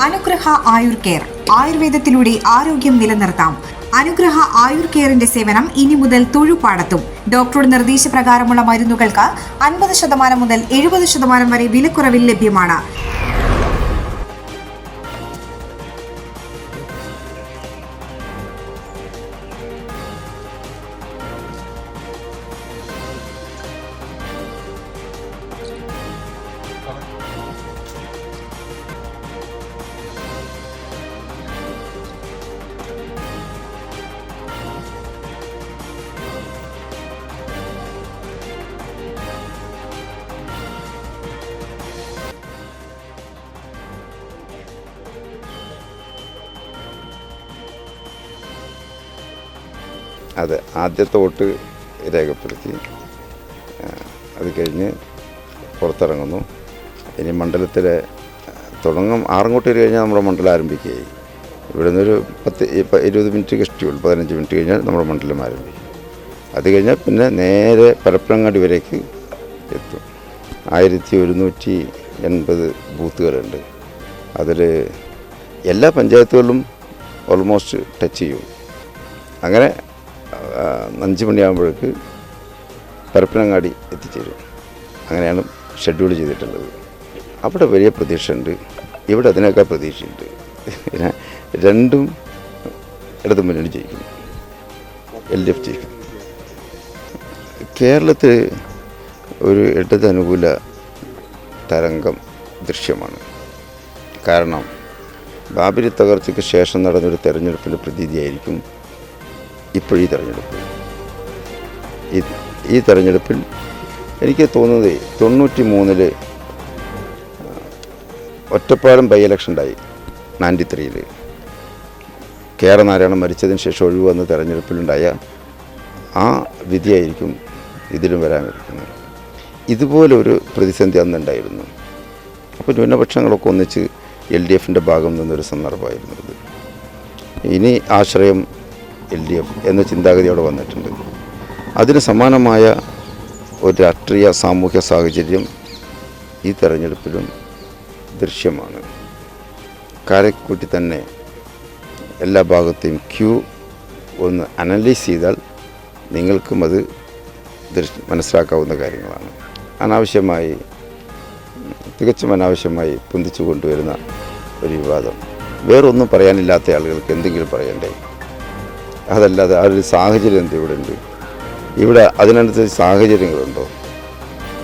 അനുഗ്രഹ ആയുർ കെയർ. ആയുർവേദത്തിലൂടെ ആരോഗ്യം നിലനിർത്താം. അനുഗ്രഹ ആയുർ കെയറിന്റെ സേവനം ഇനി മുതൽ തൊഴുപാടത്തും. ഡോക്ടറുടെ നിർദ്ദേശപ്രകാരമുള്ള മരുന്നുകൾക്ക് അൻപത് ശതമാനം മുതൽ എഴുപത് ശതമാനം വരെ വിലക്കുറവിൽ ലഭ്യമാണ്. അതെ ആദ്യത്തെ വോട്ട് രേഖപ്പെടുത്തി അത് കഴിഞ്ഞ് പുറത്തിറങ്ങുന്നു. ഇനി മണ്ഡലത്തിലെ തുടങ്ങും ആറങ്ങോട്ട് കഴിഞ്ഞാൽ നമ്മുടെ മണ്ഡലം ആരംഭിക്കുകയായി. ഇവിടെ നിന്നൊരു പത്ത് ഇരുപത് മിനിറ്റ് കഷ്ടിയുള്ളൂ പതിനഞ്ച് മിനിറ്റ് കഴിഞ്ഞാൽ നമ്മുടെ മണ്ഡലം ആരംഭിക്കും. അത് കഴിഞ്ഞാൽ പിന്നെ നേരെ പരപ്പനങ്ങാടി വരേക്ക് എത്തും. ആയിരത്തി ഒരുന്നൂറ്റി എൺപത് ബൂത്തുകളുണ്ട്. അതിൽ എല്ലാ പഞ്ചായത്തുകളിലും ഓൾമോസ്റ്റ് ടച്ച് ചെയ്യും. അങ്ങനെ അഞ്ച് മണിയാകുമ്പോഴേക്ക് പരപ്പനങ്ങാടി എത്തിച്ചേരും. അങ്ങനെയാണ് ഷെഡ്യൂൾ ചെയ്തിട്ടുള്ളത്. അവിടെ വലിയ പ്രതീക്ഷയുണ്ട്. ഇവിടെ അതിനേക്കാൾ പ്രതീക്ഷയുണ്ട്. രണ്ടും ഇടതു മുന്നണി ജയിക്കും. എൽ ഡി എഫ് ജയിക്കും. കേരളത്തിൽ ഒരു ഇടത് അനുകൂല തരംഗം ദൃശ്യമാണ്. കാരണം ബാബരി തകർച്ചയ്ക്ക് ശേഷം നടന്നൊരു തെരഞ്ഞെടുപ്പിന്റെ പ്രതീതിയായിരിക്കും ഇപ്പോഴീ തെരഞ്ഞെടുപ്പ്. ഈ ഈ തെരഞ്ഞെടുപ്പിൽ എനിക്ക് തോന്നുന്നത് തൊണ്ണൂറ്റി മൂന്നിൽ ഒറ്റപ്പാലം ബൈ ഇലക്ഷൻ ഉണ്ടായി നയന്റി ത്രീയിൽ കെ ആർ നാരായണൻ മരിച്ചതിന് ശേഷം ഒഴിവ് വന്ന തെരഞ്ഞെടുപ്പിലുണ്ടായ ആ വിധിയായിരിക്കും ഇതിലും വരാനിരിക്കുന്നത്. ഇതുപോലൊരു പ്രതിസന്ധി അന്നുണ്ടായിരുന്നു. അപ്പോൾ ന്യൂനപക്ഷങ്ങളൊക്കെ ഒന്നിച്ച് എൽ ഡി എഫിന്റെ ഭാഗം നിന്നൊരു സന്ദർഭമായിരുന്നു ഇത്. ഇനി ആശ്രയം എൽ ഡി എഫ് എന്ന ചിന്താഗതി അവിടെ വന്നിട്ടുണ്ട്. അതിന് സമാനമായ ഒരു രാഷ്ട്രീയ സാമൂഹ്യ സാഹചര്യം ഈ തെരഞ്ഞെടുപ്പിലും ദൃശ്യമാണ്. കാരക്കൂട്ടി തന്നെ എല്ലാ ഭാഗത്തെയും ക്യൂ ഒന്ന് അനലൈസ് ചെയ്താൽ നിങ്ങൾക്കും അത് മനസ്സിലാക്കാവുന്ന കാര്യങ്ങളാണ്. അനാവശ്യമായി തികച്ചും അനാവശ്യമായി പൊന്തിച്ചു കൊണ്ടുവരുന്ന ഒരു വിവാദം. വേറൊന്നും പറയാനില്ലാത്ത ആളുകൾക്ക് എന്തെങ്കിലും പറയണ്ടേ? അതല്ലാതെ ആ ഒരു സാഹചര്യം എന്ത് ഇവിടെ ഉണ്ട്? ഇവിടെ അതിനനുസരിച്ച് സാഹചര്യങ്ങളുണ്ടോ?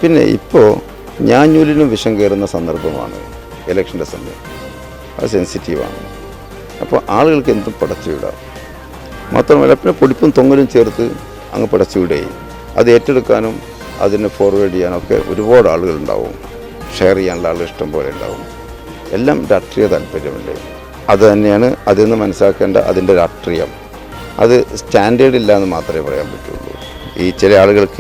പിന്നെ ഇപ്പോൾ ഞാഞ്ഞൂലിനും വിഷം കയറുന്ന സന്ദർഭമാണ് ഇലക്ഷന്റെ സമയം. അത് സെൻസിറ്റീവാണ് അപ്പോൾ ആളുകൾക്ക് എന്തും പടച്ചു വിടാം. മാത്രമല്ല പിന്നെ പൊടിപ്പും തൊങ്ങലും ചേർത്ത് അങ്ങ് പടച്ചു വിടുകയും. അത് ഏറ്റെടുക്കാനും അതിനെ ഫോർവേഡ് ചെയ്യാനൊക്കെ ഒരുപാട് ആളുകളുണ്ടാവും ഷെയർ ചെയ്യാനുള്ള ആളുകൾ ഇഷ്ടം പോലെ ഉണ്ടാവും. എല്ലാം രാഷ്ട്രീയ താല്പര്യമുണ്ട്. അത് തന്നെയാണ് അതിൽ നിന്ന് മനസ്സിലാക്കേണ്ട അതിന്റെ രാഷ്ട്രീയം. അത് സ്റ്റാൻഡേർഡ് ഇല്ല എന്ന് മാത്രമേ പറയാൻ പറ്റുള്ളൂ. ഈ ചില ആളുകൾക്ക്